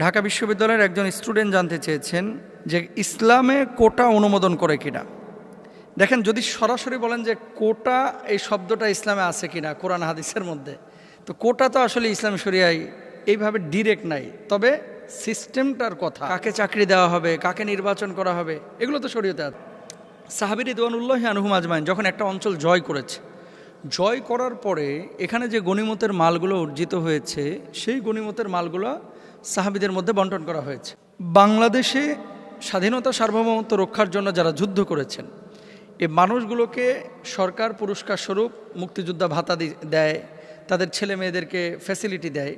ঢাকা বিশ্ববিদ্যালয়ের একজন স্টুডেন্ট জানতে চেয়েছেন যে ইসলামে কোটা অনুমোদন করে কিনা। দেখেন, যদি সরাসরি বলেন যে কোটা এই শব্দটা ইসলামে আছে কিনা কোরআন হাদিসের মধ্যে, তো কোটা তো আসলে ইসলাম শরিয়ায় এইভাবে ডিরেক্ট নাই। তবে সিস্টেমটার কথা, কাকে চাকরি দেওয়া হবে, কাকে নির্বাচন করা হবে, এগুলো তো শরীয়তে আছে। সাহাবির ইদওয়ানুল্লাহ আনহুম আজমাইন যখন একটা অঞ্চল জয় করেছে, জয় করার পরে এখানে যে গণিমতের মালগুলো অর্জিত হয়েছে, সেই গণিমতের মালগুলো সাহাবিদের মধ্যে বন্টন করা হয়েছে। বাংলাদেশে স্বাধীনতা সার্বভৌমত্ব রক্ষার জন্য যারা যুদ্ধ করেছেন, এ মানুষগুলোকে সরকার পুরস্কার স্বরূপ, মুক্তিযোদ্ধা ভাতা দেয়, তাদের ছেলে মেয়েদেরকে ফ্যাসিলিটি দেয়।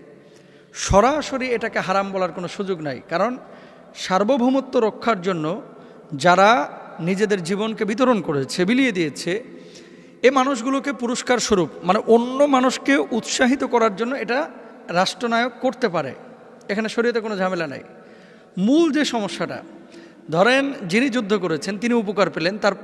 সরাসরি এটাকে হারাম বলার কোনো সুযোগ নাই, কারণ সার্বভৌমত্ব রক্ষার জন্য যারা নিজেদের জীবনকে বিতরণ করেছে, বিলিয়ে দিয়েছে, এ মানুষগুলোকে পুরস্কার স্বরূপ মানে অন্য মানুষকে উৎসাহিত করার জন্য এটা রাষ্ট্রনায়ক করতে পারে। এখানে শরীয়তে কোনো ঝামেলা নাই। মূল যে সমস্যাটা, ধরেন যিনি যুদ্ধ করেছেন, তিনি উপকার পেলেন, তার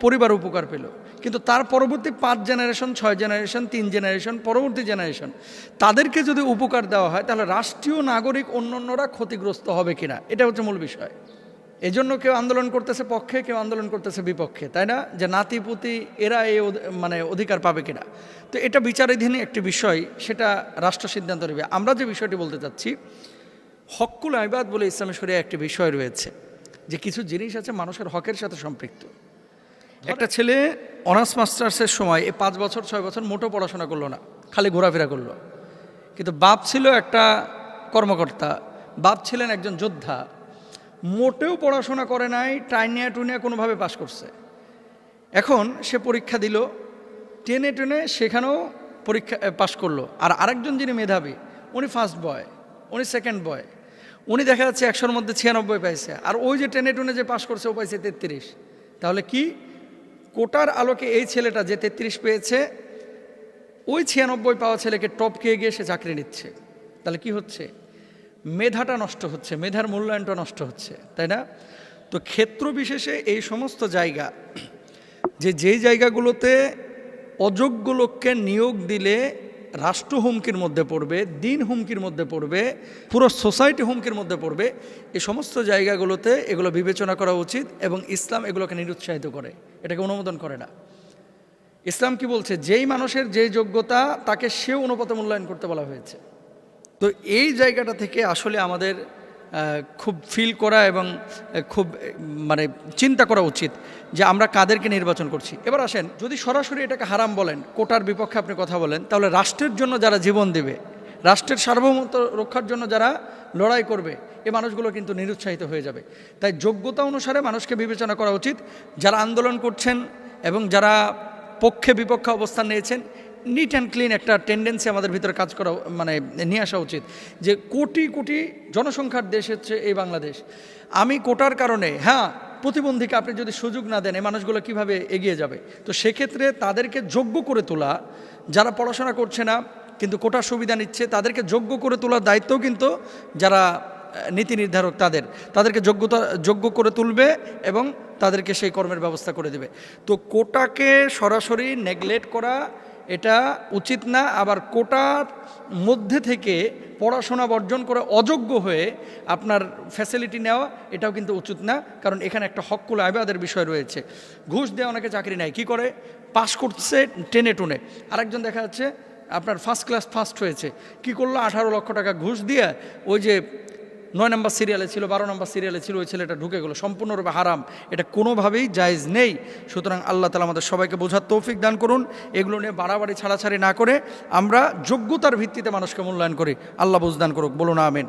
পরিবার উপকার পেল। কিন্তু তার পরবর্তী পাঁচ জেনারেশন ছয় জেনারেশন তিন জেনারেশন পরবর্তী জেনারেশন তাদেরকে যদি উপকার দেওয়া হয়, তাহলে রাষ্ট্রীয় নাগরিক অন্যান্যরা ক্ষতিগ্রস্ত হবে কিনা? এটা হচ্ছে মূল বিষয়। এজন্য কেউ আন্দোলন করতেছে পক্ষে কেউ আন্দোলন করতেছে বিপক্ষে তাই না? যে নাতিপুতি এরা এই মানে অধিকার পাবে কিনা? তো এটা বিচারাধীন একটি বিষয় সেটা রাষ্ট্র সিদ্ধান্ত নেবে। আমরা যে বিষয়টি বলতে চাচ্ছি হকুল আইবাদ বলে ইসলামী শরিয়া একটি বিষয় রয়েছে যে কিছু জিনিস আছে মানুষের হকের সাথে সম্পৃক্ত। একটা ছেলে অনার্স মাস্টার্সের সময় এই পাঁচ বছর ছয় বছর মোটো পড়াশোনা করল না খালি ঘোরাফেরা করল। কিন্তু বাপ ছিল একটা কর্মকর্তা বাপ ছিলেন একজন যোদ্ধা মোটেও পড়াশোনা করে নাই টাইনিয়া টুনিয়া কোনোভাবে পাশ করছে। এখন সে পরীক্ষা দিল, টেনে টেনে সেখানেও পরীক্ষা পাশ করল। আর আরেকজন যিনি মেধাবী, উনি ফার্স্ট বয় উনি সেকেন্ড বয় উনি দেখা যাচ্ছে একশোর মধ্যে ছিয়ানব্বই পাইছে। আর ওই যে টেনে টুনে যে পাশ করছে, ও পাইছে তেত্রিশ। তাহলে কি? কোটার আলোকে এই ছেলেটা যে তেত্রিশ পেয়েছে, ওই ছিয়ানব্বই পাওয়া ছেলেকে টপকে গিয়ে সে চাকরি নিচ্ছে। তাহলে কি হচ্ছে? মেধাটা নষ্ট হচ্ছে, মেধার মূল্যায়নটা নষ্ট হচ্ছে, তাই না? তো ক্ষেত্র বিশেষে এই সমস্ত জায়গা, যে যেই জায়গাগুলোতে অযোগ্য লোককে নিয়োগ দিলে রাষ্ট্র হুমকির মধ্যে পড়বে, দিন হুমকির মধ্যে পড়বে, পুরো সোসাইটি হুমকির মধ্যে পড়বে, এই সমস্ত জায়গাগুলোতে এগুলো বিবেচনা করা উচিত এবং ইসলাম এগুলোকে নিরুৎসাহিত করে। এটাকে অনুমোদন করে না। ইসলাম কি বলছে? যেই মানুষের যেই যোগ্যতা, তাকে সে অনুপাতে মূল্যায়ন করতে বলা হয়েছে। তো এই জায়গাটা থেকে আসলে আমাদের খুব ফিল করা এবং খুব মানে চিন্তা করা উচিত যে আমরা কাদেরকে নির্বাচন করছি। এবার আসেন, যদি সরাসরি এটাকে হারাম বলেন, কোটার বিপক্ষে আপনি কথা বলেন, তাহলে রাষ্ট্রের জন্য যারা জীবন দেবে, রাষ্ট্রের সার্বভৌমত্ব রক্ষার জন্য যারা লড়াই করবে, এ মানুষগুলো কিন্তু নিরুৎসাহিত হয়ে যাবে। তাই যোগ্যতা অনুসারে মানুষকে বিবেচনা করা উচিত। যারা আন্দোলন করছেন এবং যারা পক্ষে বিপক্ষে অবস্থান নিয়েছেন নিট অ্যান্ড ক্লিন একটা টেন্ডেন্সি আমাদের ভিতরে কাজ করা মানে নিয়ে আসা উচিত যে কোটি কোটি জনসংখ্যার দেশ হচ্ছে এই বাংলাদেশ। আমি কোটার কারণে হ্যাঁ প্রতিবন্ধীকে আপনি যদি সুযোগ না দেন, এই মানুষগুলো কীভাবে এগিয়ে যাবে? তো সেক্ষেত্রে তাদেরকে যোগ্য করে তোলা, যারা পড়াশোনা করছে না, কিন্তু কোটার সুবিধা নিচ্ছে, তাদেরকে যোগ্য করে তোলার দায়িত্বও কিন্তু যারা নীতি নির্ধারক তাদের। তাদেরকে যোগ্যতা, যোগ্য করে তুলবে এবং তাদেরকে সেই কর্মের ব্যবস্থা করে দেবে। তো কোটাকে সরাসরি নেগলেক্ট করা এটা উচিত না, আবার কোটার মধ্যে থেকে পড়াশোনা বর্জন করে অযোগ্য হয়ে আপনার ফ্যাসিলিটি নেওয়া, এটাও কিন্তু উচিত না, কারণ এখানে একটা হকুল আইবাদের বিষয় রয়েছে। ঘুষ দেওয়া অনেকে চাকরি নেয়, কি করে? পাশ করছে টেনে টুনে। আরেকজন দেখা যাচ্ছে, আপনার ফার্স্ট ক্লাস ফার্স্ট হয়েছে। কি করল? আঠারো লক্ষ টাকা ঘুষ দিয়ে ওই যে নয় নম্বর সিরিয়ালে ছিল, বারো নম্বর সিরিয়ালে ছিল, ওই ছেলেটা ঢুকে গেলো। সম্পূর্ণরূপে হারাম। এটা কোনোভাবেই জায়জ নেই। সুতরাং আল্লাহ তালা আমাদের সবাইকে বোঝার তৌফিক দান করুন। এগুলো নিয়ে বাড়াবাড়ি, ছাড়াছাড়ি না করে আমরা যোগ্যতার ভিত্তিতে মানুষকে মূল্যায়ন করি। আল্লাহ বুঝদান করুক। বলুন, আমিন।